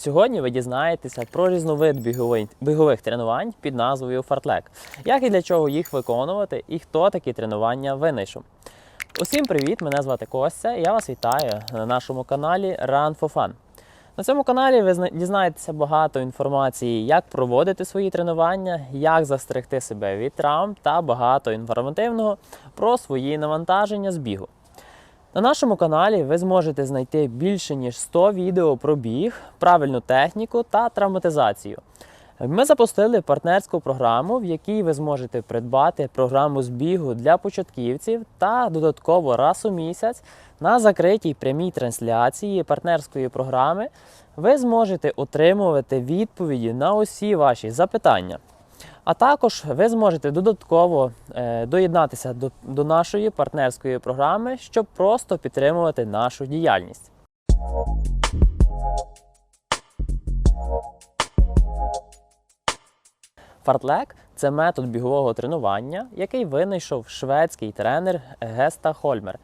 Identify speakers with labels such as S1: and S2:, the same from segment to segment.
S1: Сьогодні ви дізнаєтеся про різновид бігових тренувань під назвою фартлек, як і для чого їх виконувати і хто такі тренування винайшов. Усім привіт! Мене звати Костя. Я вас вітаю на нашому каналі Run for Fun. На цьому каналі ви дізнаєтеся багато інформації, як проводити свої тренування, як застерегти себе від травм та багато інформативного про свої навантаження з бігу. На нашому каналі ви зможете знайти більше ніж 100 відео про біг, правильну техніку та травматизацію. Ми запустили партнерську програму, в якій ви зможете придбати програму з бігу для початківців та додатково раз у місяць на закритій прямій трансляції партнерської програми ви зможете отримувати відповіді на усі ваші запитання. А також ви зможете додатково е, доєднатися до, до нашої партнерської програми, щоб просто підтримувати нашу діяльність. Фартлек це метод бігового тренування, який винайшов шведський тренер Геста Хольмер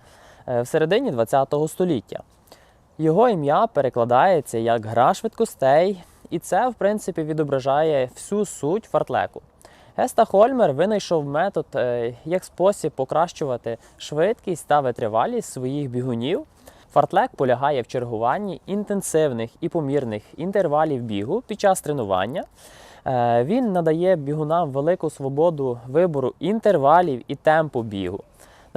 S1: е, в середині ХХ століття. Його ім'я перекладається як гра швидкостей, і це, в принципі, відображає всю суть фартлеку. Геста Хольмер винайшов метод е, як спосіб покращувати швидкість та витривалість своїх бігунів. Фартлек полягає в чергуванні інтенсивних і помірних інтервалів бігу під час тренування. Е, Він надає бігунам велику свободу вибору інтервалів і темпу бігу.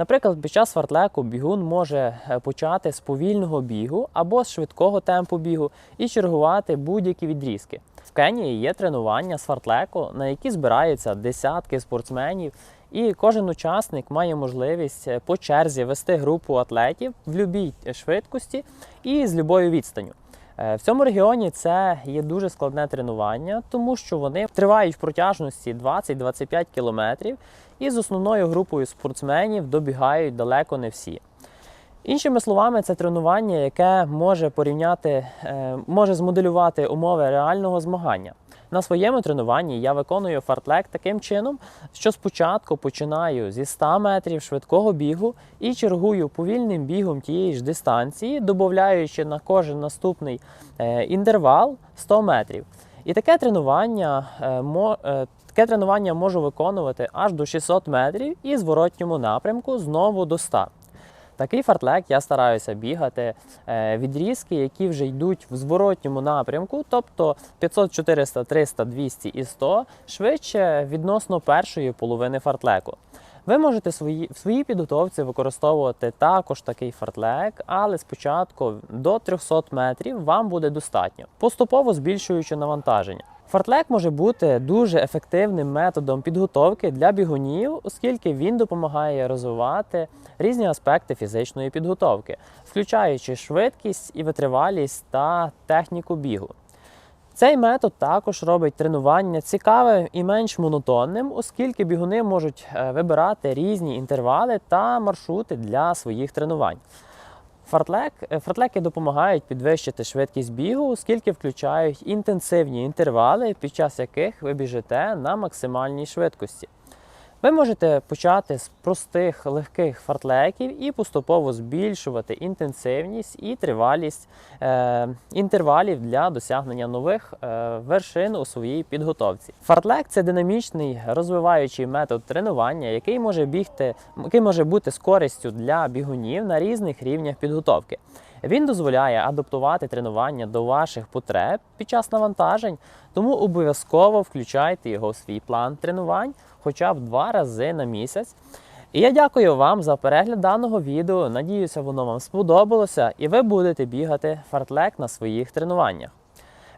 S1: Наприклад, під час фартлеку бігун може е, почати з повільного бігу або з швидкого темпу бігу і чергувати будь-які відрізки. В Кенії є тренування з фартлеку, на які збираються десятки спортсменів, і кожен учасник має можливість е, по черзі вести групу атлетів в будь-якій швидкості і з любою відстанню. Е, В цьому регіоні це є дуже складне тренування, тому що вони тривають в протяжності 20-25 кілометрів, і з основною групою спортсменів добігають далеко не всі. Іншими словами, це тренування, яке може порівняти, е, може змоделювати умови реального змагання. На своєму тренуванні я виконую фартлек таким чином, що спочатку починаю зі 100 метрів швидкого бігу і чергую повільним бігом тієї ж дистанції, додаючи на кожен наступний е, інтервал 100 метрів. І таке тренування, е, е, таке тренування можу виконувати аж до 600 метрів і зворотньому напрямку знову до 100. Такий фартлек я стараюся бігати е, відрізки, які вже йдуть в зворотньому напрямку, тобто 500, 400, 300, 200 і 100 швидше відносно першої половини фартлеку. Ви можете свої, в своїй підготовці використовувати також такий фартлек, але спочатку до 300 метрів вам буде достатньо, поступово збільшуючи навантаження. Фартлек може бути дуже ефективним методом підготовки для бігунів, оскільки він допомагає розвивати різні аспекти фізичної підготовки, включаючи швидкість і витривалість та техніку бігу. Цей метод також робить тренування цікавим і менш монотонним, оскільки бігуни можуть е, вибирати різні інтервали та маршрути для своїх тренувань. Фартлек, е, фартлеки допомагають підвищити швидкість бігу, оскільки включають інтенсивні інтервали, під час яких ви біжите на максимальній швидкості. Ви можете почати з простих легких фартлеків і поступово збільшувати інтенсивність і тривалість е, інтервалів для досягнення нових е, вершин у своїй підготовці. Фартлек це динамічний розвиваючий метод тренування, який може бігти, який може бути з користю для бігунів на різних рівнях підготовки. Він дозволяє адаптувати тренування до ваших потреб під час навантажень, тому обов'язково включайте його в свій план тренувань хоча б два рази на місяць. І я дякую вам за перегляд даного відео. Надіюся, воно вам сподобалося і ви будете бігати фартлек на своїх тренуваннях.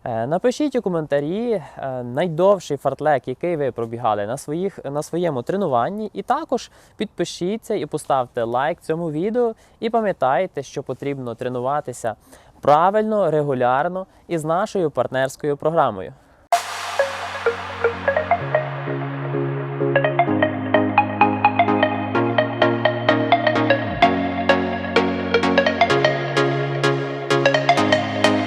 S1: Е, Напишіть у коментарі е, найдовший фартлек, який ви пробігали на, своїх, на своєму тренуванні. І також підпишіться і поставте лайк цьому відео. І пам'ятайте, що потрібно тренуватися правильно, регулярно і з нашою партнерською програмою.